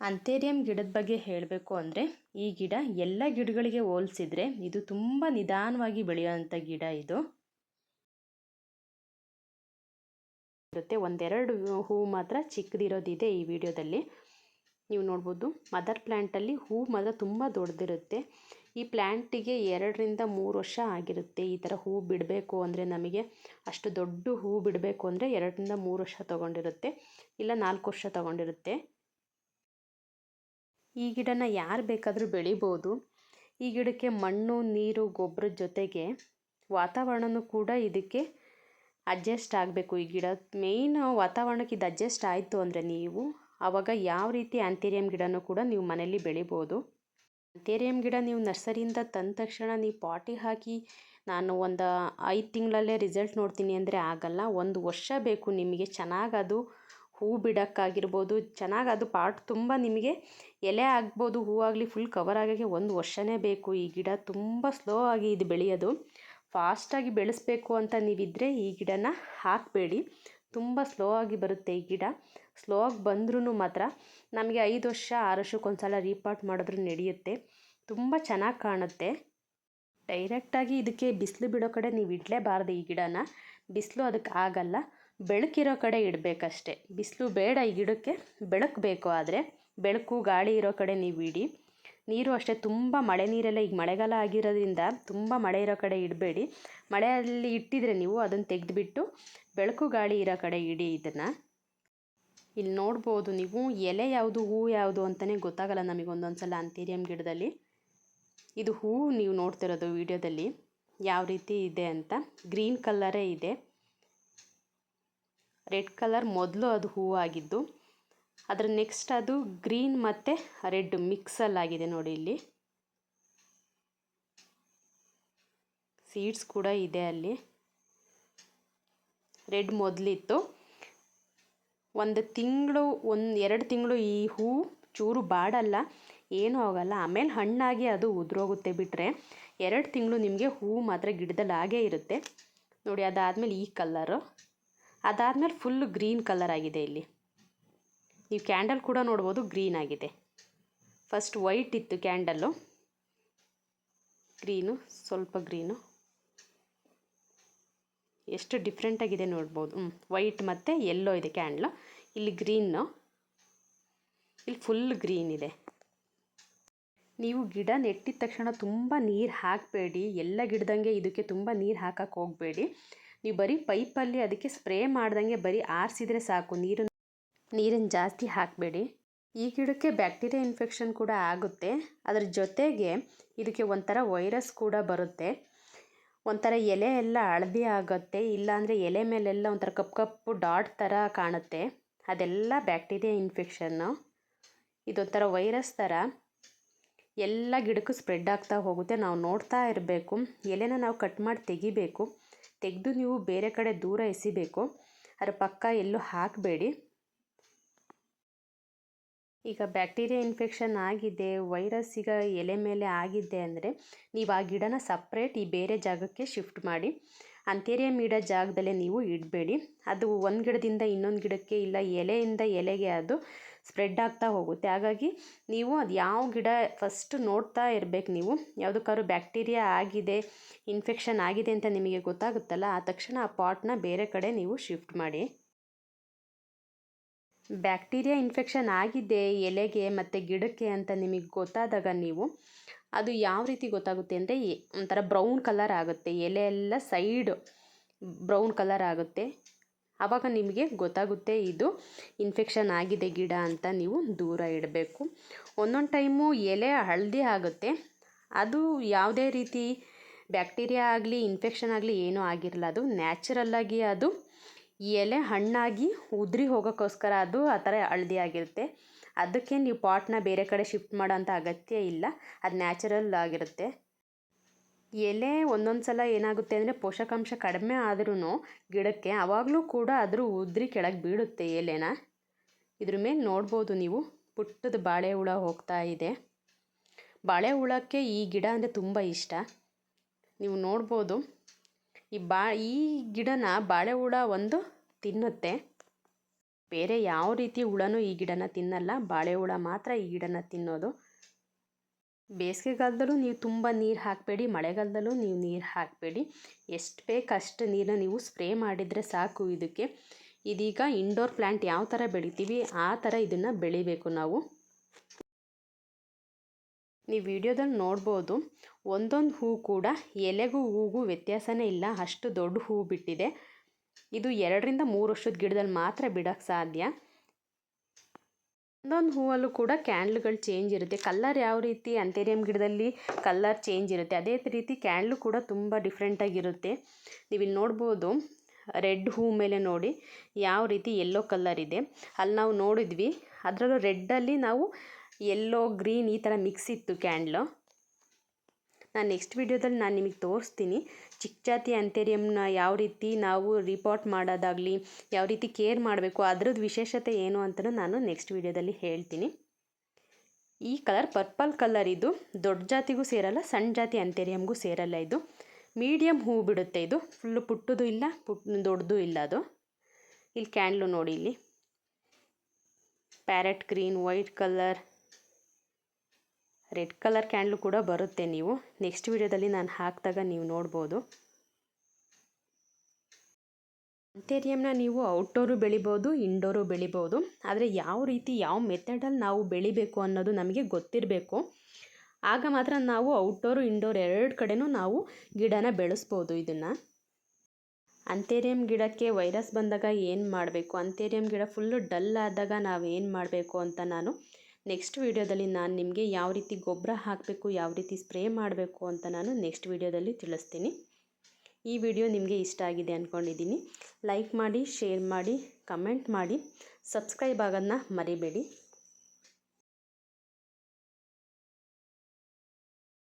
ಅಂಥೇರಿಯಂ ಗಿಡದ ಬಗ್ಗೆ ಹೇಳಬೇಕು ಅಂದರೆ, ಈ ಗಿಡ ಎಲ್ಲ ಗಿಡಗಳಿಗೆ ಹೋಲಿಸಿದ್ರೆ ಇದು ತುಂಬ ನಿಧಾನವಾಗಿ ಬೆಳೆಯುವಂಥ ಗಿಡ ಇದು. ಇರುತ್ತೆ ಒಂದೆರಡು ಹೂ ಮಾತ್ರ ಚಿಕ್ಕದಿರೋದಿದೆ ಈ ವಿಡಿಯೋದಲ್ಲಿ. ನೀವು ನೋಡ್ಬೋದು, ಮದರ್ ಪ್ಲ್ಯಾಂಟಲ್ಲಿ ಹೂ ಮಾತ್ರ ತುಂಬ ದೊಡ್ಡದಿರುತ್ತೆ. ಈ ಪ್ಲ್ಯಾಂಟಿಗೆ ಎರಡರಿಂದ ಮೂರು ವರ್ಷ ಆಗಿರುತ್ತೆ ಈ ಥರ ಹೂ ಬಿಡಬೇಕು ಅಂದರೆ ನಮಗೆ. ಅಷ್ಟು ದೊಡ್ಡ ಹೂ ಬಿಡಬೇಕು ಅಂದರೆ ಎರಡರಿಂದ ಮೂರು ವರ್ಷ ತೊಗೊಂಡಿರುತ್ತೆ, ಇಲ್ಲ ನಾಲ್ಕು ವರ್ಷ ತೊಗೊಂಡಿರುತ್ತೆ. ಈ ಗಿಡನ ಯಾರು ಬೇಕಾದರೂ ಬೆಳಿಬೋದು. ಈ ಗಿಡಕ್ಕೆ ಮಣ್ಣು, ನೀರು ಗೊಬ್ಬರದ ಜೊತೆಗೆ ವಾತಾವರಣನೂ ಕೂಡ ಇದಕ್ಕೆ ಅಡ್ಜಸ್ಟ್ ಆಗಬೇಕು. ಈ ಗಿಡ ಮೇಯ್ನ್ ವಾತಾವರಣಕ್ಕೆ ಇದು ಅಡ್ಜಸ್ಟ್ ಆಯಿತು ಅಂದರೆ ನೀವು ಆವಾಗ ಯಾವ ರೀತಿ ಆ್ಯಂಥೇರಿಯಂ ಗಿಡನೂ ಕೂಡ ನೀವು ಮನೇಲಿ ಬೆಳಿಬೋದು. ಆ್ಯಂಥೇರಿಯಂ ಗಿಡ ನೀವು ನರ್ಸರಿಯಿಂದ ತಂದ ತಕ್ಷಣ ನೀವು ಪಾಟಿಗೆ ಹಾಕಿ ನಾನು ಒಂದು ಐದು ತಿಂಗಳಲ್ಲೇ ರಿಸಲ್ಟ್ ನೋಡ್ತೀನಿ ಅಂದರೆ ಆಗಲ್ಲ. ಒಂದು ವರ್ಷ ಬೇಕು ನಿಮಗೆ. ಚೆನ್ನಾಗಿ ಅದು ಹೂ ಬಿಡೋಕ್ಕಾಗಿರ್ಬೋದು. ಚೆನ್ನಾಗಿ ಅದು ಪಾಟ್ ತುಂಬ ನಿಮಗೆ ಎಲೆ ಆಗ್ಬೋದು ಹೂವಾಗಲಿ ಫುಲ್ ಕವರ್ ಆಗೋಕ್ಕೆ ಒಂದು ವರ್ಷನೇ ಬೇಕು. ಈ ಗಿಡ ತುಂಬ ಸ್ಲೋ ಆಗಿ ಇದು ಬೆಳೆಯೋದು. ಫಾಸ್ಟಾಗಿ ಬೆಳೆಸಬೇಕು ಅಂತ ನೀವಿದ್ದರೆ ಈ ಗಿಡನ ಹಾಕಬೇಡಿ. ತುಂಬ ಸ್ಲೋ ಆಗಿ ಬರುತ್ತೆ ಈ ಗಿಡ. ಸ್ಲೋ ಆಗಿ ಬಂದ್ರೂ ಮಾತ್ರ ನಮಗೆ ಐದು ವರ್ಷ, ಆರು ವರ್ಷಕ್ಕೊಂದು ಸಲ ರೀಪಾಟ್ ಮಾಡಿದ್ರೂ ನಡೆಯುತ್ತೆ. ತುಂಬ ಚೆನ್ನಾಗಿ ಕಾಣುತ್ತೆ. ಡೈರೆಕ್ಟಾಗಿ ಇದಕ್ಕೆ ಬಿಸಿಲು ಬಿಡೋ ಕಡೆ ನೀವು ಇಡಲೇಬಾರ್ದು ಈ ಗಿಡನ. ಬಿಸಿಲು ಅದಕ್ಕೆ ಆಗಲ್ಲ. ಬೆಳಕಿರೋ ಕಡೆ ಇಡಬೇಕಷ್ಟೆ. ಬಿಸಿಲು ಬೇಡ ಈ ಗಿಡಕ್ಕೆ. ಬೆಳಕು ಬೇಕು ಆದರೆ. ಬೆಳಕು, ಗಾಳಿ ಇರೋ ಕಡೆ ನೀವು ಇಡಿ. ನೀರು ಅಷ್ಟೇ, ತುಂಬ ಮಳೆ ನೀರೆಲ್ಲ ಈಗ ಮಳೆಗಾಲ ಆಗಿರೋದ್ರಿಂದ ತುಂಬ ಮಳೆ ಇರೋ ಕಡೆ ಇಡಬೇಡಿ. ಮಳೆಯಲ್ಲಿ ಇಟ್ಟಿದ್ರೆ ನೀವು ಅದನ್ನು ತೆಗೆದುಬಿಟ್ಟು ಬೆಳಕು, ಗಾಳಿ ಇರೋ ಕಡೆ ಇಡಿ ಇದನ್ನು. ಇಲ್ಲಿ ನೋಡ್ಬೋದು ನೀವು ಎಲೆ ಯಾವುದು, ಹೂ ಯಾವುದು ಅಂತಲೇ ಗೊತ್ತಾಗಲ್ಲ ನಮಗೆ ಒಂದೊಂದು ಸಲ ಅಂತೀರಿಯಂ ಗಿಡದಲ್ಲಿ. ಇದು ಹೂವು ನೀವು ನೋಡ್ತಿರೋದು ವಿಡಿಯೋದಲ್ಲಿ. ಯಾವ ರೀತಿ ಇದೆ ಅಂತ. ಗ್ರೀನ್ ಕಲ್ಲರೇ ಇದೆ. ರೆಡ್ ಕಲರ್ ಮೊದಲು ಅದು ಹೂವಾಗಿದ್ದು, ಅದರ ನೆಕ್ಸ್ಟ್ ಅದು ಗ್ರೀನ್ ಮತ್ತು ರೆಡ್ ಮಿಕ್ಸಲ್ಲಾಗಿದೆ ನೋಡಿ ಇಲ್ಲಿ. ಸೀಡ್ಸ್ ಕೂಡ ಇದೆ ಅಲ್ಲಿ. ರೆಡ್ ಮೊದಲಿತ್ತು. ಒಂದು ತಿಂಗಳು, ಒಂದು ಎರಡು ತಿಂಗಳು ಈ ಹೂ ಚೂರು ಬಾಡಲ್ಲ, ಏನೂ ಆಗೋಲ್ಲ. ಆಮೇಲೆ ಹಣ್ಣಾಗಿ ಅದು ಉದುರೋಗುತ್ತೆ ಬಿಟ್ಟರೆ ಎರಡು ತಿಂಗಳು ನಿಮಗೆ ಹೂ ಮಾತ್ರ ಗಿಡದಲ್ಲಿ ಹಾಗೇ ಇರುತ್ತೆ. ನೋಡಿ ಅದಾದಮೇಲೆ ಈ ಕಲ್ಲರು ಅದಾದಮೇಲೆ ಫುಲ್ ಗ್ರೀನ್ ಕಲರ್ ಆಗಿದೆ ಇಲ್ಲಿ. ನೀವು ಕ್ಯಾಂಡಲ್ ಕೂಡ ನೋಡ್ಬೋದು ಗ್ರೀನ್ ಆಗಿದೆ. ಫಸ್ಟ್ ವೈಟ್ ಇತ್ತು ಕ್ಯಾಂಡಲ್ಲು ಗ್ರೀನು ಸ್ವಲ್ಪ ಗ್ರೀನು ಎಷ್ಟು ಡಿಫ್ರೆಂಟಾಗಿದೆ ನೋಡ್ಬೋದು. ಹ್ಞೂ ವೈಟ್ ಮತ್ತು ಎಲ್ಲೋ ಇದೆ ಕ್ಯಾಂಡ್ಲು ಇಲ್ಲಿ ಗ್ರೀನು ಇಲ್ಲಿ ಫುಲ್ ಗ್ರೀನ್ ಇದೆ. ನೀವು ಗಿಡ ನೆಟ್ಟಿದ ತಕ್ಷಣ ತುಂಬ ನೀರು ಹಾಕಬೇಡಿ. ಎಲ್ಲ ಗಿಡದಂಗೆ ಇದಕ್ಕೆ ತುಂಬ ನೀರು ಹಾಕಕ್ಕೆ ಹೋಗಬೇಡಿ. ನೀವು ಬರೀ ಪೈಪಲ್ಲಿ ಅದಕ್ಕೆ ಸ್ಪ್ರೇ ಮಾಡ್ದಂಗೆ ಬರೀ ಆರಿಸಿದ್ರೆ ಸಾಕು ನೀರು ನೀರನ್ನು ಜಾಸ್ತಿ ಹಾಕಬೇಡಿ. ಈ ಗಿಡಕ್ಕೆ ಬ್ಯಾಕ್ಟೀರಿಯಾ ಇನ್ಫೆಕ್ಷನ್ ಕೂಡ ಆಗುತ್ತೆ. ಅದರ ಜೊತೆಗೆ ಇದಕ್ಕೆ ಒಂಥರ ವೈರಸ್ ಕೂಡ ಬರುತ್ತೆ. ಒಂಥರ ಎಲೆ ಎಲ್ಲ ಹಳದಿ ಆಗುತ್ತೆ, ಇಲ್ಲಾಂದರೆ ಎಲೆ ಮೇಲೆಲ್ಲ ಒಂಥರ ಕಪ್ಪು ಕಪ್ಪು ಡಾಟ್ ಥರ ಕಾಣುತ್ತೆ. ಅದೆಲ್ಲ ಬ್ಯಾಕ್ಟೀರಿಯಾ ಇನ್ಫೆಕ್ಷನ್ನು ಇದೊಂಥರ ವೈರಸ್ ಥರ ಎಲ್ಲ ಗಿಡಕ್ಕೂ ಸ್ಪ್ರೆಡ್ ಆಗ್ತಾ ಹೋಗುತ್ತೆ. ನಾವು ನೋಡ್ತಾ ಇರಬೇಕು. ಎಲೆನ ನಾವು ಕಟ್ ಮಾಡಿ ತೆಗಿಬೇಕು. ತೆಗೆದು ನೀವು ಬೇರೆ ಕಡೆ ದೂರ ಎಸಿಬೇಕು. ಅದರ ಪಕ್ಕ ಎಲ್ಲೂ ಹಾಕಬೇಡಿ. ಈಗ ಬ್ಯಾಕ್ಟೀರಿಯಾ ಇನ್ಫೆಕ್ಷನ್ ಆಗಿದೆ, ವೈರಸ್ ಈಗ ಎಲೆ ಮೇಲೆ ಆಗಿದೆ ಅಂದರೆ ನೀವು ಆ ಗಿಡನ ಸಪ್ರೇಟ್ ಈ ಬೇರೆ ಜಾಗಕ್ಕೆ ಶಿಫ್ಟ್ ಮಾಡಿ. ಅಂತೇರಿಯ ಇಡೋ ಜಾಗದಲ್ಲೇ ನೀವು ಇಡಬೇಡಿ. ಅದು ಒಂದು ಗಿಡದಿಂದ ಇನ್ನೊಂದು ಗಿಡಕ್ಕೆ ಇಲ್ಲ, ಎಲೆಯಿಂದ ಎಲೆಗೆ ಅದು ಸ್ಪ್ರೆಡ್ ಆಗ್ತಾ ಹೋಗುತ್ತೆ. ಹಾಗಾಗಿ ನೀವು ಅದು ಯಾವ ಗಿಡ ಫಸ್ಟ್ ನೋಡ್ತಾ ಇರಬೇಕು ನೀವು. ಯಾವುದಕ್ಕಾದ್ರು ಬ್ಯಾಕ್ಟೀರಿಯಾ ಆಗಿದೆ ಇನ್ಫೆಕ್ಷನ್ ಆಗಿದೆ ಅಂತ ನಿಮಗೆ ಗೊತ್ತಾಗುತ್ತಲ್ಲ, ಆ ತಕ್ಷಣ ಆ ಪಾಟ್ನ ಬೇರೆ ಕಡೆ ನೀವು ಶಿಫ್ಟ್ ಮಾಡಿ. ಬ್ಯಾಕ್ಟೀರಿಯಾ ಇನ್ಫೆಕ್ಷನ್ ಆಗಿದೆ, ಎಲೆಗೆ ಮತ್ತು ಗಿಡಕ್ಕೆ ಅಂತ ನಿಮಗೆ ಗೊತ್ತಾದಾಗ ನೀವು ಅದು ಯಾವ ರೀತಿ ಗೊತ್ತಾಗುತ್ತೆ ಅಂದರೆ ಒಂಥರ ಬ್ರೌನ್ ಕಲರ್ ಆಗುತ್ತೆ. ಎಲೆ ಎಲ್ಲ ಸೈಡ್ ಬ್ರೌನ್ ಕಲರ್ ಆಗುತ್ತೆ. ಆವಾಗ ನಿಮಗೆ ಗೊತ್ತಾಗುತ್ತೆ ಇದು ಇನ್ಫೆಕ್ಷನ್ ಆಗಿದೆ ಗಿಡ ಅಂತ ನೀವು ದೂರ ಇಡಬೇಕು. ಒಂದೊಂದು ಟೈಮು ಎಲೆ ಹಳದಿ ಆಗುತ್ತೆ. ಅದು ಯಾವುದೇ ರೀತಿ ಬ್ಯಾಕ್ಟೀರಿಯಾ ಆಗಲಿ ಇನ್ಫೆಕ್ಷನ್ ಆಗಲಿ ಏನೂ ಆಗಿರಲ್ಲ. ಅದು ನ್ಯಾಚುರಲ್ಲಾಗಿ ಅದು ಎಲೆ ಹಣ್ಣಾಗಿ ಉದುರಿ ಹೋಗೋಕ್ಕೋಸ್ಕರ ಅದು ಆ ಥರ ಹಳದಿ ಆಗಿರುತ್ತೆ. ಅದಕ್ಕೆ ನೀವು ಪಾಟ್ನ ಬೇರೆ ಕಡೆ ಶಿಫ್ಟ್ ಮಾಡೋಂಥ ಅಗತ್ಯ ಇಲ್ಲ. ಅದು ನ್ಯಾಚುರಲ್ ಆಗಿರುತ್ತೆ. ಎಲೆ ಒಂದೊಂದು ಸಲ ಏನಾಗುತ್ತೆ ಅಂದರೆ ಪೋಷಕಾಂಶ ಕಡಿಮೆ ಆದ್ರೂ ಗಿಡಕ್ಕೆ ಆವಾಗಲೂ ಕೂಡ ಅದ್ರ ಉದ್ರಿ ಕೆಳಗೆ ಬೀಳುತ್ತೆ ಎಲೆನ. ಇದ್ರ ಮೇಲೆ ನೋಡ್ಬೋದು ನೀವು. ಪುಟ್ಟದ ಬಾಳೆ ಹುಳ ಹೋಗ್ತಾ ಇದೆ. ಬಾಳೆ ಹುಳಕ್ಕೆ ಈ ಗಿಡ ಅಂದರೆ ತುಂಬ ಇಷ್ಟ. ನೀವು ನೋಡ್ಬೋದು. ಈ ಬಾ, ಈ ಗಿಡನ ಬಾಳೆ ಹುಳ ಒಂದು ತಿನ್ನುತ್ತೆ. ಬೇರೆ ಯಾವ ರೀತಿ ಹುಳನೂ ಈ ಗಿಡನ ತಿನ್ನಲ್ಲ. ಬಾಳೆ ಹುಳ ಮಾತ್ರ ಈ ಗಿಡನ ತಿನ್ನೋದು. ಬೇಸಿಗೆಗಾಲದಲ್ಲೂ ನೀವು ತುಂಬ ನೀರು ಹಾಕಬೇಡಿ, ಮಳೆಗಾಲದಲ್ಲೂ ನೀವು ನೀರು ಹಾಕಬೇಡಿ. ಎಷ್ಟು ಬೇಕು ಅಷ್ಟು ನೀರನ್ನ ನೀವು ಸ್ಪ್ರೇ ಮಾಡಿದರೆ ಸಾಕು ಇದಕ್ಕೆ. ಇದೀಗ ಇಂಡೋರ್ ಪ್ಲ್ಯಾಂಟ್ ಯಾವ ಥರ ಬೆಳಿತೀವಿ, ಆ ಥರ ಇದನ್ನು ಬೆಳಿಬೇಕು ನಾವು. ನೀವು ವಿಡಿಯೋದಲ್ಲಿ ನೋಡ್ಬೋದು, ಒಂದೊಂದು ಹೂ ಕೂಡ ಎಲೆಗೂ ಹೂಗೂ ವ್ಯತ್ಯಾಸನೇ ಇಲ್ಲ, ಅಷ್ಟು ದೊಡ್ಡ ಹೂ ಬಿಟ್ಟಿದೆ. ಇದು ಎರಡರಿಂದ ಮೂರು ವರ್ಷದ ಗಿಡದಲ್ಲಿ ಮಾತ್ರ ಬಿಡೋಕ್ಕೆ ಸಾಧ್ಯ. ಒಂದೊಂದು ಹೂವಲ್ಲೂ ಕೂಡ ಕ್ಯಾಂಡ್ಲ್ಗಳು ಚೇಂಜ್ ಇರುತ್ತೆ. ಕಲ್ಲರ್ ಯಾವ ರೀತಿ ಅಂತೇರಿಯಂ ಗಿಡದಲ್ಲಿ ಕಲ್ಲರ್ ಚೇಂಜ್ ಇರುತ್ತೆ, ಅದೇ ರೀತಿ ಕ್ಯಾಂಡ್ಲು ಕೂಡ ತುಂಬ ಡಿಫ್ರೆಂಟಾಗಿರುತ್ತೆ ನೀವು ಇಲ್ಲಿ ನೋಡ್ಬೋದು, ರೆಡ್ ಹೂ ಮೇಲೆ ನೋಡಿ ಯಾವ ರೀತಿ ಯೆಲ್ಲೋ ಕಲ್ಲರ್ ಇದೆ. ಅಲ್ಲಿ ನಾವು ನೋಡಿದ್ವಿ, ಅದರಲ್ಲೂ ರೆಡ್ಡಲ್ಲಿ ನಾವು ಯೆಲ್ಲೋ ಗ್ರೀನ್ ಈ ಥರ ಮಿಕ್ಸ್ ಇತ್ತು ಕ್ಯಾಂಡ್ಲು ನಾನು ನೆಕ್ಸ್ಟ್ ವಿಡಿಯೋದಲ್ಲಿ ನಾನು ನಿಮಗೆ ತೋರಿಸ್ತೀನಿ ಚಿಕ್ಕ ಜಾತಿ ಅಂಥೇರಿಯಮ್ನ ಯಾವ ರೀತಿ ನಾವು ರಿಪೋರ್ಟ್ ಮಾಡೋದಾಗಲಿ, ಯಾವ ರೀತಿ ಕೇರ್ ಮಾಡಬೇಕು, ಅದ್ರದ್ದು ವಿಶೇಷತೆ ಏನು ಅಂತಲೂ ನಾನು ನೆಕ್ಸ್ಟ್ ವಿಡಿಯೋದಲ್ಲಿ ಹೇಳ್ತೀನಿ. ಈ ಕಲರ್ ಪರ್ಪಲ್ ಕಲರ್ ಇದು, ದೊಡ್ಡ ಜಾತಿಗೂ ಸೇರಲ್ಲ, ಸಣ್ಣ ಜಾತಿ ಅಂಥೇರಿಯಮ್ಗೂ ಸೇರಲ್ಲ ಇದು. ಮೀಡಿಯಮ್ ಹೂ ಬಿಡುತ್ತೆ ಇದು ಫುಲ್ಲು ಪುಟ್ಟದು ಇಲ್ಲ, ಪುಟ್ ದೊಡ್ಡದು ಇಲ್ಲ ಅದು. ಇಲ್ಲಿ ಕ್ಯಾಂಡ್ಲು ನೋಡಿ ಇಲ್ಲಿ. Parrot green white colour red colour candle ಕೂಡ ಬರುತ್ತೆ ನೀವು. ನೆಕ್ಸ್ಟ್ ವಿಡಿಯೋದಲ್ಲಿ ನಾನು ಹಾಕಿದಾಗ ನೀವು ನೋಡ್ಬೋದು. ಅಂತೇರಿಯಮ್ನ ನೀವು ಔಟ್ಡೋರು ಬೆಳಿಬೋದು, ಇಂಡೋರು ಬೆಳಿಬೋದು. ಆದರೆ ಯಾವ ರೀತಿ, ಯಾವ ಮೆಥಡಲ್ಲಿ ನಾವು ಬೆಳಿಬೇಕು ಅನ್ನೋದು ನಮಗೆ ಗೊತ್ತಿರಬೇಕು. ಆಗ ಮಾತ್ರ ನಾವು ಔಟ್ಡೋರು, ಇಂಡೋರ್ ಎರಡು ಕಡೆನೂ ನಾವು ಗಿಡನ ಬೆಳೆಸ್ಬೋದು ಇದನ್ನು. ಅಂಥೇರಿಯಂ ಗಿಡಕ್ಕೆ ವೈರಸ್ ಬಂದಾಗ ಏನು ಮಾಡಬೇಕು? ಅಂಥೇರಿಯಂ ಗಿಡ ಫುಲ್ಲು ಡಲ್ ಆದಾಗ ನಾವು ಏನು ಮಾಡಬೇಕು ಅಂತ ನಾನು ನೆಕ್ಸ್ಟ್ ವೀಡಿಯೋದಲ್ಲಿ ನಾನು ನಿಮಗೆ ಯಾವ ರೀತಿ ಗೊಬ್ಬರ ಹಾಕಬೇಕು, ಯಾವ ರೀತಿ ಸ್ಪ್ರೇ ಮಾಡಬೇಕು ಅಂತ ನಾನು ನೆಕ್ಸ್ಟ್ ವಿಡಿಯೋದಲ್ಲಿ ತಿಳಿಸ್ತೀನಿ. ಈ ವಿಡಿಯೋ ನಿಮಗೆ ಇಷ್ಟ ಆಗಿದೆ ಅಂದ್ಕೊಂಡಿದ್ದೀನಿ ಲೈಕ್ ಮಾಡಿ ಶೇರ್ ಮಾಡಿ ಕಮೆಂಟ್ ಮಾಡಿ ಸಬ್ಸ್ಕ್ರೈಬ್ ಆಗೋದನ್ನ ಮರಿಬೇಡಿ.